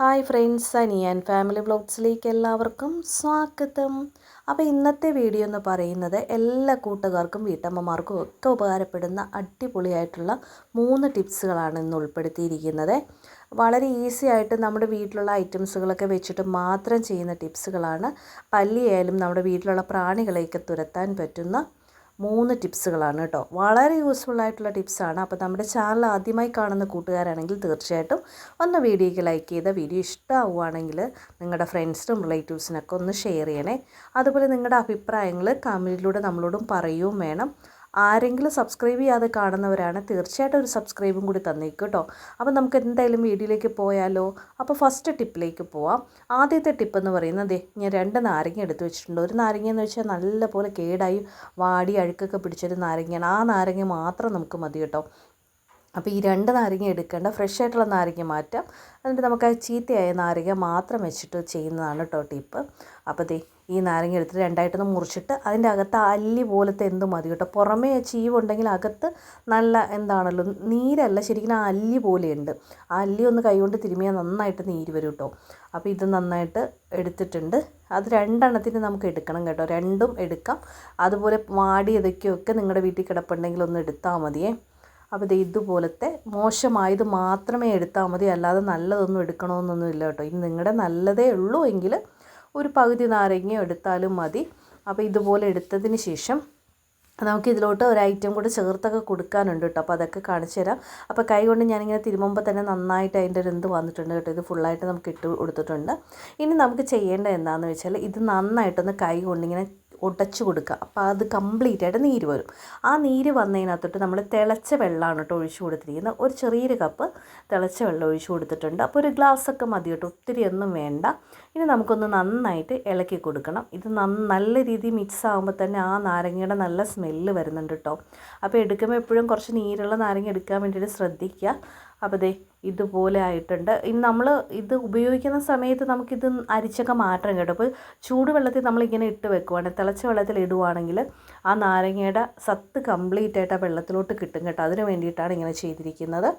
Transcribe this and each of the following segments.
Hi friends Aniyan family ബ്ലോഗ്സിലേക്ക് എല്ലാവർക്കും സ്വാഗതം. അപ്പോൾ ഇന്നത്തെ വീഡിയോ എന്ന് പറയുന്നത് എല്ലാ കൂട്ടുകാർക്കും വീട്ടമ്മമാർക്കും ഒക്കെ ഉപകാരപ്പെടുന്ന അടിപൊളിയായിട്ടുള്ള മൂന്ന് ടിപ്സുകളാണ് ഇന്ന് ഉൾപ്പെടുത്തിയിരിക്കുന്നത്. വളരെ ഈസി ആയിട്ട് നമ്മുടെ വീട്ടിലുള്ള ഐറ്റംസുകളൊക്കെ വെച്ചിട്ട് മാത്രം ചെയ്യുന്ന ടിപ്സുകളാണ്. പല്ലിയായാലും നമ്മുടെ വീട്ടിലുള്ള പ്രാണികളെയൊക്കെ തുരത്താൻ പറ്റുന്ന മൂന്ന് ടിപ്സുകളാണ് കേട്ടോ. വളരെ യൂസ്ഫുൾ ആയിട്ടുള്ള ടിപ്സാണ്. അപ്പോൾ നമ്മുടെ ചാനൽ ആദ്യമായി കാണുന്ന കൂട്ടുകാരാണെങ്കിൽ തീർച്ചയായിട്ടും ഒന്ന് വീഡിയോയ്ക്ക് ലൈക്ക് ചെയ്ത വീഡിയോ ഇഷ്ടമാവുകയാണെങ്കിൽ നിങ്ങളുടെ ഫ്രണ്ട്സിനും റിലേറ്റീവ്സിനൊക്കെ ഒന്ന് ഷെയർ ചെയ്യണേ. അതുപോലെ നിങ്ങളുടെ അഭിപ്രായങ്ങൾ കമന്റിലൂടെ നമ്മളോടും പറയുകയും വേണം. ആരെങ്കിലും സബ്സ്ക്രൈബ് ചെയ്യാതെ കാണുന്നവരാണ് തീർച്ചയായിട്ടും ഒരു സബ്സ്ക്രൈബും കൂടി തന്നേക്കും കേട്ടോ. അപ്പോൾ നമുക്ക് എന്തായാലും വീഡിയോയിലേക്ക് പോയാലോ? അപ്പോൾ ഫസ്റ്റ് ടിപ്പിലേക്ക് പോവാം. ആദ്യത്തെ ടിപ്പ് എന്ന് പറയുന്നത് ഞാൻ രണ്ട് നാരങ്ങ എടുത്ത് വെച്ചിട്ടുണ്ട്. ഒരു നാരങ്ങ എന്ന് വെച്ചാൽ നല്ലപോലെ കേടായി വാടി അഴുക്കൊക്കെ പിടിച്ചൊരു നാരങ്ങയാണ്. ആ നാരങ്ങ മാത്രം നമുക്ക് മതി കേട്ടോ. അപ്പോൾ ഈ രണ്ട് നാരങ്ങ എടുക്കേണ്ട ഫ്രഷ് ആയിട്ടുള്ള നാരങ്ങ മാറ്റാം. എന്നിട്ട് നമുക്ക് ആ ചീത്തയായ നാരങ്ങ മാത്രം വെച്ചിട്ട് ചെയ്യുന്നതാണ് കേട്ടോ ടിപ്പ്. അപ്പോൾ ദേ ഈ നാരങ്ങ എടുത്തിട്ട് രണ്ടായിട്ടൊന്ന് മുറിച്ചിട്ട് അതിന്റെ അകത്ത് അല്ലി പോലത്തെ എന്ത് മതി കേട്ടോ. പുറമേ ചീവുണ്ടെങ്കിൽ അകത്ത് നല്ല എന്താണല്ലോ നീരല്ല ശരിക്കും ആ അല്ലി പോലെയുണ്ട്. ആ അല്ലി ഒന്ന് കൈകൊണ്ട് തിരുമിയാൽ നന്നായിട്ട് നീര് വരും കേട്ടോ. അപ്പോൾ ഇത് നന്നായിട്ട് എടുത്തിട്ടുണ്ട്. അത് രണ്ടെണ്ണത്തിന് നമുക്ക് എടുക്കണം കേട്ടോ. രണ്ടും എടുക്കാം. അതുപോലെ വാടിയതൊക്കെയൊക്കെ നിങ്ങളുടെ വീട്ടിൽ കിടപ്പുണ്ടെങ്കിൽ ഒന്ന് എടുത്താൽ മതിയേ. അപ്പോൾ ഇത് ഇതുപോലത്തെ മോശമായത് മാത്രമേ എടുത്താൽ മതി. അല്ലാതെ നല്ലതൊന്നും എടുക്കണമെന്നൊന്നും ഇല്ല കേട്ടോ. ഇനി നിങ്ങളുടെ നല്ലതേ ഉള്ളൂ എങ്കിൽ ഒരു പകുതി നാരങ്ങ എടുത്താലും മതി. അപ്പോൾ ഇതുപോലെ എടുത്തതിന് ശേഷം നമുക്ക് ഇതിലോട്ട് ഒരു ഐറ്റം കൂടെ ചേർത്തൊക്കെ കൊടുക്കാനുണ്ട് കേട്ടോ. അപ്പോൾ അതൊക്കെ കാണിച്ചു തരാം. അപ്പോൾ കൈ കൊണ്ട് ഞാനിങ്ങനെ തിരുമുമ്പോൾ തന്നെ നന്നായിട്ട് അതിന്റെ ഒരു എന്ത് വന്നിട്ടുണ്ട് കേട്ടോ. ഇത് ഫുള്ളായിട്ട് നമുക്ക് ഇട്ട് കൊടുത്തിട്ടുണ്ട്. ഇനി നമുക്ക് ചെയ്യേണ്ടത് എന്താണെന്ന് വെച്ചാൽ ഇത് നന്നായിട്ടൊന്ന് കൈ കൊണ്ടിങ്ങനെ ഉടച്ചു കൊടുക്കുക. അപ്പോൾ അത് കംപ്ലീറ്റ് ആയിട്ട് നീര് വരും. ആ നീര് വന്നതിനകത്തോട്ട് നമ്മൾ തിളച്ച വെള്ളമാണ് കേട്ടോ ഒഴിച്ചു കൊടുത്തിരിക്കുന്നത്. ഒരു ചെറിയൊരു കപ്പ് തിളച്ച വെള്ളം ഒഴിച്ചു കൊടുത്തിട്ടുണ്ട്. അപ്പോൾ ഒരു ഗ്ലാസ്സൊക്കെ മതി കേട്ടോ ഒത്തിരി ഒന്നും വേണ്ട. ഇനി നമുക്കൊന്ന് നന്നായിട്ട് ഇളക്കി കൊടുക്കണം. ഇത് നല്ല രീതിയിൽ മിക്സ് ആകുമ്പോൾ തന്നെ ആ നാരങ്ങയുടെ നല്ല സ്മെല്ല് വരുന്നുണ്ട് കേട്ടോ അപ്പോൾ എടുക്കുമ്പോൾ എപ്പോഴും കുറച്ച് നീരുള്ള നാരങ്ങ എടുക്കാൻ വേണ്ടിയിട്ട് ശ്രദ്ധിക്കുക. അപ്പോൾ ദേ ഇതുപോലെ ആയിട്ടുണ്ട്. ഇനി നമ്മൾ ഇത് ഉപയോഗിക്കുന്ന സമയത്ത് നമുക്കിത് അരിച്ചൊക്കെ മാറ്റണം കേട്ടോ. അപ്പോൾ ചൂടുവെള്ളത്തിൽ നമ്മളിങ്ങനെ ഇട്ട് വെക്കുവാണെങ്കിൽ തിളച്ച വെള്ളത്തിൽ ഇടുവാണെങ്കിൽ ആ നാരങ്ങയുടെ സത്ത് കംപ്ലീറ്റ് ആയിട്ട് ആ വെള്ളത്തിലോട്ട് കിട്ടും കേട്ടോ. അതിന് വേണ്ടിയിട്ടാണ് ഇങ്ങനെ ചെയ്തിരിക്കുന്നത്.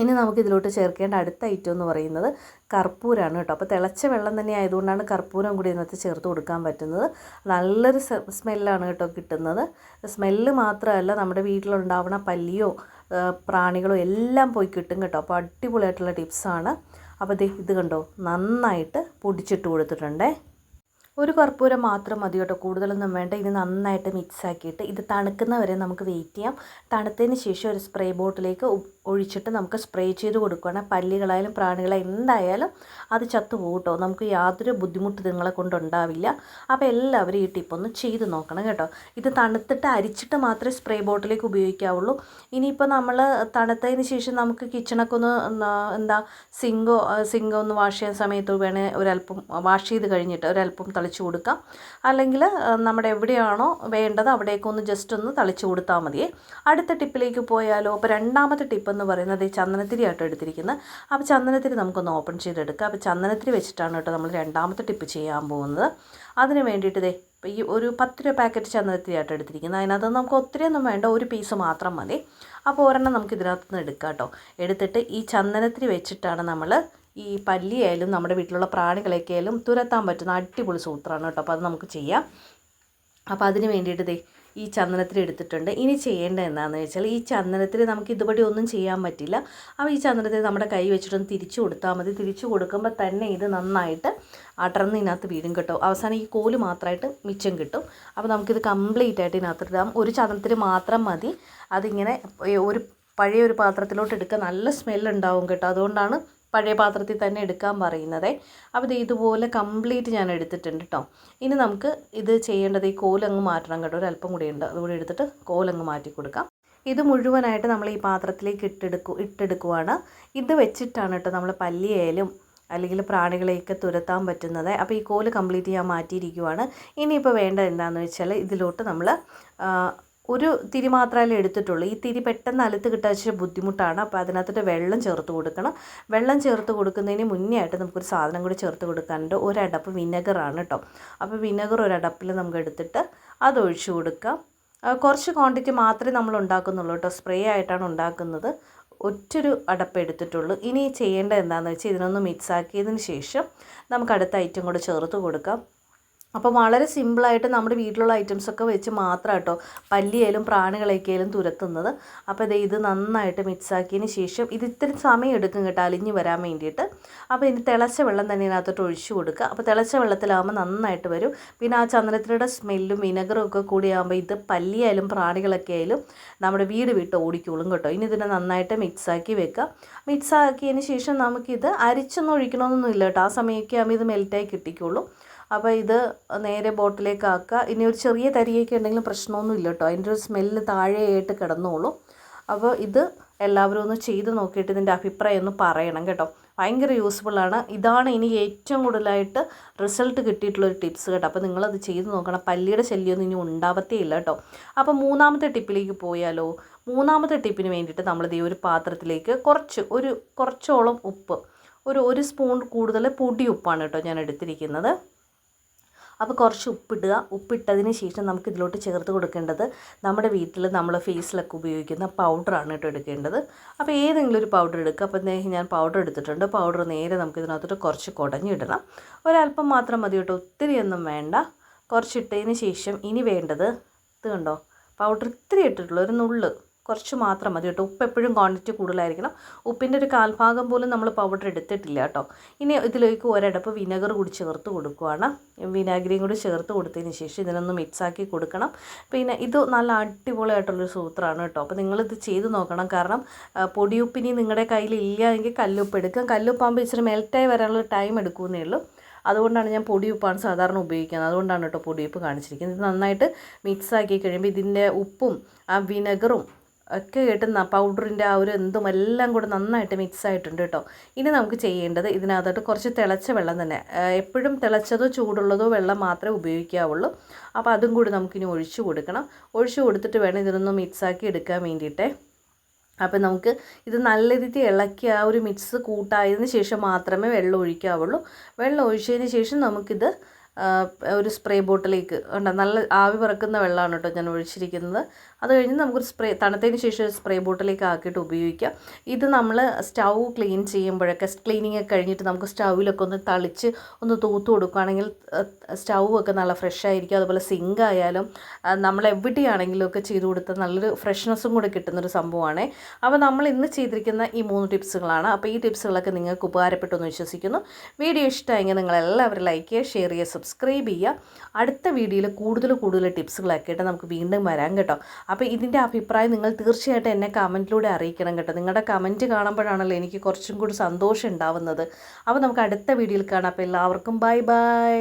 ഇനി നമുക്ക് ഇതിലോട്ട് ചേർക്കേണ്ട അടുത്ത ഐറ്റം എന്ന് പറയുന്നത് കർപ്പൂരമാണ് കേട്ടോ. അപ്പോൾ തിളച്ച വെള്ളം തന്നെ ആയതുകൊണ്ടാണ് കർപ്പൂരം കൂടി ഇതിനകത്ത് ചേർത്ത് കൊടുക്കാൻ പറ്റുന്നത്. നല്ലൊരു സ്മെല്ലാണ് കേട്ടോ കിട്ടുന്നത്. സ്മെല്ല് മാത്രമല്ല നമ്മുടെ വീട്ടിലുണ്ടാവുന്ന പല്ലിയോ പ്രാണികളോ എല്ലാം പോയി കിട്ടും കേട്ടോ. അപ്പോൾ അടിപൊളിയായിട്ടുള്ള ടിപ്സാണ്. അപ്പോൾ ഇത് കണ്ടോ? നന്നായിട്ട് പൊടിച്ചിട്ട് കൊടുത്തിട്ടുണ്ടേ. ഒരു കർപ്പൂരം മാത്രം മതി കേട്ടോ. കൂടുതലൊന്നും വേണ്ട. ഇത് നന്നായിട്ട് മിക്സ് ആക്കിയിട്ട് ഇത് തണുക്കുന്ന വരെ നമുക്ക് വെയിറ്റ് ചെയ്യാം. തണുത്തതിന് ശേഷം ഒരു സ്പ്രേ ബോട്ടിലേക്ക് ഒഴിച്ചിട്ട് നമുക്ക് സ്പ്രേ ചെയ്ത് കൊടുക്കുകയാണെങ്കിൽ പല്ലികളായാലും പ്രാണികളായാലും എന്തായാലും അത് ചത്തു കേട്ടോ. നമുക്ക് യാതൊരു ബുദ്ധിമുട്ട് നിങ്ങളെ കൊണ്ടുണ്ടാവില്ല. അപ്പോൾ എല്ലാവരും ഈ ടിപ്പൊന്ന് ചെയ്ത് നോക്കണം കേട്ടോ. ഇത് തണുത്തിട്ട് അരിച്ചിട്ട് മാത്രമേ സ്പ്രേ ബോട്ടിലേക്ക് ഉപയോഗിക്കാവുള്ളൂ. ഇനിയിപ്പോൾ നമ്മൾ തണുത്തതിന് ശേഷം നമുക്ക് കിച്ചണൊക്കെ ഒന്ന് എന്താ സിങ്കോ സിങ്കോ ഒന്ന് വാഷ് ചെയ്യുന്ന സമയത്ത് വേണേൽ ഒരല്പം വാഷ് ചെയ്ത് കഴിഞ്ഞിട്ട് ഒരല്പം തളിച്ച് കൊടുക്കാം. അല്ലെങ്കിൽ നമ്മുടെ എവിടെയാണോ വേണ്ടത് അവിടേക്കൊന്ന് ജസ്റ്റ് ഒന്ന് തളിച്ച് കൊടുത്താൽ മതിയേ. അടുത്ത ടിപ്പിലേക്ക് പോയാലോ? അപ്പോൾ രണ്ടാമത്തെ ടിപ്പ് എന്ന് പറയുന്നത് ഈ ചന്ദനത്തിരി ആട്ടോ എടുത്തിരിക്കുന്നത്. അപ്പോൾ ചന്ദനത്തിരി നമുക്കൊന്ന് ഓപ്പൺ ചെയ്തെടുക്കാം. അപ്പോൾ ചന്ദനത്തിരി വെച്ചിട്ടാണ് കേട്ടോ നമ്മൾ രണ്ടാമത്തെ ടിപ്പ് ചെയ്യാൻ പോകുന്നത്. അതിന് വേണ്ടിയിട്ട് ദേ ഈ ഒരു പത്ത് രൂപ പാക്കറ്റ് ചന്ദനത്തിരി ആട്ടോ എടുത്തിരിക്കുന്നത്. അതിനകത്ത് നമുക്ക് ഒത്തിരിയൊന്നും വേണ്ട ഒരു പീസ് മാത്രം മതി. അപ്പോൾ ഒരെണ്ണം നമുക്ക് ഇതിനകത്ത് നിന്ന് എടുക്കാം കേട്ടോ. എടുത്തിട്ട് ഈ ചന്ദനത്തിരി വെച്ചിട്ടാണ് നമ്മൾ ഈ പല്ലിയായാലും നമ്മുടെ വീട്ടിലുള്ള പ്രാണികളൊക്കെ ആയാലും തുരത്താൻ പറ്റുന്ന അടിപൊളി സൂത്രമാണ് കേട്ടോ. അപ്പോൾ അത് നമുക്ക് ചെയ്യാം. അപ്പോൾ അതിന് വേണ്ടിയിട്ട് ഈ ചന്ദനത്തിൽ എടുത്തിട്ടുണ്ട്. ഇനി ചെയ്യേണ്ടത് എന്താണെന്ന് വെച്ചാൽ ഈ ചന്ദനത്തിൽ നമുക്ക് ഇതുപടി ഒന്നും ചെയ്യാൻ പറ്റില്ല. അപ്പോൾ ഈ ചന്ദനത്തിൽ നമ്മുടെ കൈ വെച്ചിട്ടൊന്ന് തിരിച്ചു കൊടുത്താൽ മതി. തിരിച്ചു കൊടുക്കുമ്പോൾ തന്നെ ഇത് നന്നായിട്ട് അടർന്ന് ഇതിനകത്ത് വീഴും കേട്ടോ. അവസാനം ഈ കോൽ മാത്രമായിട്ട് മിച്ചം കിട്ടും. അപ്പോൾ നമുക്കിത് കംപ്ലീറ്റ് ആയിട്ട് ഇതിനകത്ത് ഇടാം ഒരു ചന്ദനത്തിൽ മാത്രം മതി. അതിങ്ങനെ ഒരു പഴയ ഒരു പാത്രത്തിലോട്ട് എടുക്കുക നല്ല സ്മെല്ലുണ്ടാവും കേട്ടോ. അതുകൊണ്ടാണ് പഴയ പാത്രത്തിൽ തന്നെ എടുക്കാൻ പറയുന്നത്. അപ്പോൾ ഇത് ഇതുപോലെ കംപ്ലീറ്റ് ഞാൻ എടുത്തിട്ടുണ്ട് കേട്ടോ ഇനി നമുക്ക് ഇത് ചെയ്യേണ്ടത് ഈ കോലങ്ങ് മാറ്റണം കേട്ടോ. ഒരല്പം കൂടി ഉണ്ട്. അതുകൂടി എടുത്തിട്ട് കോലങ്ങ് മാറ്റി കൊടുക്കാം. ഇത് മുഴുവനായിട്ട് നമ്മൾ ഈ പാത്രത്തിലേക്ക് ഇട്ടെടുക്കും ഇട്ടെടുക്കുവാണ്. ഇത് വെച്ചിട്ടാണ് കേട്ടോ നമ്മൾ പല്ലിയായാലും അല്ലെങ്കിൽ പ്രാണികളെയൊക്കെ തുരത്താൻ പറ്റുന്നത്. അപ്പോൾ ഈ കോൽ കംപ്ലീറ്റ് ചെയ്യാൻ മാറ്റിയിരിക്കുവാണ്. ഇനിയിപ്പോൾ വേണ്ടത് എന്താണെന്ന് വെച്ചാൽ ഇതിലോട്ട് നമ്മൾ ഒരു തിരി മാത്രമല്ലേ എടുത്തിട്ടുള്ളൂ. ഈ തിരി പെട്ടെന്ന് അലുത്ത് കിട്ടാൻ ഇച്ചിരി ബുദ്ധിമുട്ടാണ്. അപ്പോൾ അതിനകത്തോട്ട് വെള്ളം ചേർത്ത് കൊടുക്കണം. വെള്ളം ചേർത്ത് കൊടുക്കുന്നതിന് മുന്നേ ആയിട്ട് നമുക്കൊരു സാധനം കൂടി ചേർത്ത് കൊടുക്കാനുണ്ട്. ഒരടപ്പ് വിനെഗറാണ് കേട്ടോ. അപ്പോൾ വിനെഗർ ഒരടപ്പിൽ നമുക്ക് എടുത്തിട്ട് അത് ഒഴിച്ചു കൊടുക്കാം. കുറച്ച് ക്വാണ്ടിറ്റി മാത്രമേ നമ്മൾ ഉണ്ടാക്കുന്നുള്ളൂ കേട്ടോ. സ്പ്രേ ആയിട്ടാണ് ഉണ്ടാക്കുന്നത്. ഒറ്റൊരു അടപ്പ് എടുത്തിട്ടുള്ളൂ. ഇനി ചെയ്യേണ്ടത് എന്താണെന്ന് വെച്ചാൽ ഇതിനൊന്ന് മിക്സ് ആക്കിയതിന് ശേഷം നമുക്ക് അടുത്ത ഐറ്റം കൂടെ ചേർത്ത് കൊടുക്കാം. അപ്പോൾ വളരെ സിമ്പിളായിട്ട് നമ്മുടെ വീട്ടിലുള്ള ഐറ്റംസൊക്കെ വെച്ച് മാത്രം കേട്ടോ പല്ലിയായാലും പ്രാണികളൊക്കെയായാലും തുരത്തുന്നത്. അപ്പോൾ ഇത് ഇത് നന്നായിട്ട് മിക്സാക്കിയതിന് ശേഷം ഇത് ഇത്തിരി സമയം എടുക്കും കേട്ടോ അലിഞ്ഞ് വരാൻ വേണ്ടിയിട്ട്. അപ്പോൾ ഇനി തിളച്ച വെള്ളം തന്നെ ഇതിനകത്തോട്ട് ഒഴിച്ചു കൊടുക്കുക. അപ്പോൾ തിളച്ച വെള്ളത്തിലാകുമ്പോൾ നന്നായിട്ട് വരും. പിന്നെ ആ ചന്ദനത്തിന്റെ സ്മെല്ലും വിനെഗറും ഒക്കെ കൂടിയാകുമ്പോൾ ഇത് പല്ലിയായാലും പ്രാണികളൊക്കെ ആയാലും നമ്മുടെ വീട് വിട്ട് ഓടിക്കോളും കേട്ടോ. ഇനി ഇതിനെ നന്നായിട്ട് മിക്സാക്കി വെക്കുക. മിക്സാക്കിയതിന് ശേഷം നമുക്കിത് അരിച്ചൊന്നും ഒഴിക്കണമെന്നൊന്നും ഇല്ല കേട്ടോ. ആ സമയമൊക്കെ ആകുമ്പോൾ ഇത് മെൽറ്റായി കിട്ടിക്കോളും. അപ്പോൾ ഇത് നേരെ ബോട്ടിലേക്ക് ആക്കുക. ഇനി ഒരു ചെറിയ തരിയൊക്കെ ഉണ്ടെങ്കിലും പ്രശ്നമൊന്നും ഇല്ല കേട്ടോ. അതിന്റെ ഒരു സ്മെല്ല് താഴെയായിട്ട് കിടന്നോളൂ. അപ്പോൾ ഇത് എല്ലാവരും ഒന്ന് ചെയ്ത് നോക്കിയിട്ട് ഇതിന്റെ അഭിപ്രായം ഒന്ന് പറയണം കേട്ടോ. ഭയങ്കര യൂസ്ഫുള്ളാണ് ഇതാണ് ഇനി ഏറ്റവും കൂടുതലായിട്ട് റിസൾട്ട് കിട്ടിയിട്ടുള്ളൊരു ടിപ്സ് കേട്ടോ. അപ്പോൾ നിങ്ങളത് ചെയ്ത് നോക്കണം. പല്ലിയുടെ ശല്യമൊന്നും ഇനി ഉണ്ടാവത്തേ ഇല്ല കേട്ടോ. അപ്പോൾ മൂന്നാമത്തെ ടിപ്പിലേക്ക് പോയാലോ? മൂന്നാമത്തെ ടിപ്പിന് വേണ്ടിയിട്ട് നമ്മളിത് ഈ ഒരു പാത്രത്തിലേക്ക് കുറച്ച് ഒരു കുറച്ചോളം ഉപ്പ്. ഒരു ഒരു സ്പൂൺ കൂടുതൽ പൊടി ഉപ്പാണ് കേട്ടോ ഞാൻ എടുത്തിരിക്കുന്നത്. അപ്പോൾ കുറച്ച് ഉപ്പിടുക. ഉപ്പിട്ടതിന് ശേഷം നമുക്ക് ഇതിലോട്ട് ചേർത്ത് കൊടുക്കേണ്ടത് നമ്മുടെ വീട്ടിൽ നമ്മൾ ഫേസിലൊക്കെ ഉപയോഗിക്കുന്ന പൗഡറാണ് കേട്ടോ എടുക്കേണ്ടത്. അപ്പോൾ ഏതെങ്കിലും ഒരു പൗഡർ എടുക്കുക. അപ്പോൾ ഞാൻ പൗഡർ എടുത്തിട്ടുണ്ട്. പൗഡർ നേരെ നമുക്ക് ഇതിനകത്തോട്ട് കുറച്ച് കുടഞ്ഞിടണം. ഒരല്പം മാത്രം മതി കേട്ടോ. ഒത്തിരിയൊന്നും വേണ്ട. കുറച്ചിട്ടതിന് ശേഷം ഇനി വേണ്ടത് ഇത് കണ്ടോ? പൗഡർ ഇത്തിരി ഇട്ടിട്ടുള്ളൂ. ഒരു നുള്ള്. കുറച്ച് മാത്രം മതി കേട്ടോ. ഉപ്പ് എപ്പോഴും ക്വാണ്ടിറ്റി കൂടുതലായിരിക്കണം. ഉപ്പിന്റെ ഒരു കാൽഭാഗം പോലും നമ്മൾ പൗഡർ എടുത്തിട്ടില്ല കേട്ടോ. ഇനി ഇതിലേക്ക് ഒരടപ്പ് വിനെഗർ കൂടി ചേർത്ത് കൊടുക്കുകയാണ് വിനാഗിരിയും കൂടി ചേർത്ത് കൊടുത്തതിന് ശേഷം ഇതിനൊന്ന് മിക്സാക്കി കൊടുക്കണം. പിന്നെ ഇത് നല്ല അടിപൊളിയായിട്ടുള്ളൊരു സൂത്രമാണ് കേട്ടോ. അപ്പോൾ നിങ്ങളിത് ചെയ്ത് നോക്കണം. കാരണം പൊടിയുപ്പിനി നിങ്ങളുടെ കയ്യിൽ ഇല്ല എങ്കിൽ കല്ലുപ്പ് എടുക്കാം. കല്ലുപ്പാകുമ്പോൾ ഇച്ചിരി മെൽറ്റായി വരാനുള്ള ടൈം എടുക്കുമെന്നേ ഉള്ളൂ. അതുകൊണ്ടാണ് ഞാൻ പൊടിയുപ്പാണ് സാധാരണ ഉപയോഗിക്കുന്നത്. അതുകൊണ്ടാണ് കേട്ടോ പൊടിയുപ്പ് കാണിച്ചിരിക്കുന്നത്. ഇത് നന്നായിട്ട് മിക്സാക്കി കഴിയുമ്പോൾ ഇതിന്റെ ഉപ്പും ആ വിനെഗറും ഒക്കെ കിട്ടുന്ന പൗഡറിന്റെ ആ ഒരു എന്തും എല്ലാം കൂടെ നന്നായിട്ട് മിക്സ് ആയിട്ടുണ്ട് കേട്ടോ. ഇനി നമുക്ക് ചെയ്യേണ്ടത് ഇതിനകത്തോട്ട് കുറച്ച് തിളച്ച വെള്ളം തന്നെ. എപ്പോഴും തിളച്ചതോ ചൂടുള്ളതോ വെള്ളം മാത്രമേ ഉപയോഗിക്കാവുള്ളൂ. അപ്പോൾ അതും കൂടി നമുക്കിനി ഒഴിച്ചു കൊടുക്കണം. ഒഴിച്ചു കൊടുത്തിട്ട് വേണം ഇതിനൊന്ന് മിക്സാക്കി എടുക്കാൻ വേണ്ടിയിട്ട്. അപ്പോൾ നമുക്ക് ഇത് നല്ല രീതിയിൽ ഇളക്കി ആ ഒരു മിക്സ് കൂട്ടായതിന് ശേഷം മാത്രമേ വെള്ളം ഒഴിക്കാവുള്ളൂ. വെള്ളം ഒഴിച്ചതിന് ശേഷം നമുക്കിത് ഒരു സ്പ്രേ ബോട്ടിലേക്ക് ഉണ്ട് നല്ല ആവി പറക്കുന്ന വെള്ളമാണ് കേട്ടോ ഞാൻ ഒഴിച്ചിരിക്കുന്നത്. അത് കഴിഞ്ഞ് നമുക്കൊരു സ്പ്രേ തണുത്തതിന് ശേഷം ഒരു സ്പ്രേ ബോട്ടിലേക്ക് ആക്കിയിട്ട് ഉപയോഗിക്കാം. ഇത് നമ്മൾ സ്റ്റൗ ക്ലീൻ ചെയ്യുമ്പോഴൊക്കെ ക്ലീനിങ് ഒക്കെ കഴിഞ്ഞിട്ട് നമുക്ക് സ്റ്റൗവിലൊക്കെ ഒന്ന് തളിച്ച് ഒന്ന് തൂത്ത് കൊടുക്കുകയാണെങ്കിൽ സ്റ്റൗ ഒക്കെ നല്ല ഫ്രഷ് ആയിരിക്കും. അതുപോലെ സിങ്ക് ആയാലും നമ്മൾ എവിടെയാണെങ്കിലും ഒക്കെ ചെയ്ത് കൊടുത്താൽ നല്ലൊരു ഫ്രഷ്നെസ്സും കൂടെ കിട്ടുന്നൊരു സംഭവമാണ്. അപ്പോൾ നമ്മൾ ഇന്ന് ചെയ്തിരിക്കുന്ന ഈ മൂന്ന് ടിപ്സുകളാണ്. അപ്പോൾ ഈ ടിപ്സുകളൊക്കെ നിങ്ങൾക്ക് ഉപകാരപ്പെട്ടു എന്ന് വിശ്വസിക്കുന്നു. വീഡിയോ ഇഷ്ടമായെങ്കിൽ നിങ്ങളെല്ലാവരും ലൈക്ക് ചെയ്യുക ഷെയർ ചെയ്യുക സബ്സ്ക്രൈബ് ചെയ്യുക. അടുത്ത വീഡിയോയിൽ കൂടുതൽ കൂടുതൽ ടിപ്സുകളൊക്കെ ആയിട്ട് നമുക്ക് വീണ്ടും വരാം കേട്ടോ. അപ്പോൾ ഇതിന്റെ അഭിപ്രായം നിങ്ങൾ തീർച്ചയായിട്ടും എന്നെ കമന്റിലൂടെ അറിയിക്കണം കേട്ടോ. നിങ്ങളുടെ കമന്റ് കാണുമ്പോഴാണല്ലോ എനിക്ക് കുറച്ചും കൂടി സന്തോഷം ഉണ്ടാവുന്നത്. അപ്പോൾ നമുക്ക് അടുത്ത വീഡിയോയിൽ കാണാം. അപ്പോൾ എല്ലാവർക്കും ബൈ ബൈ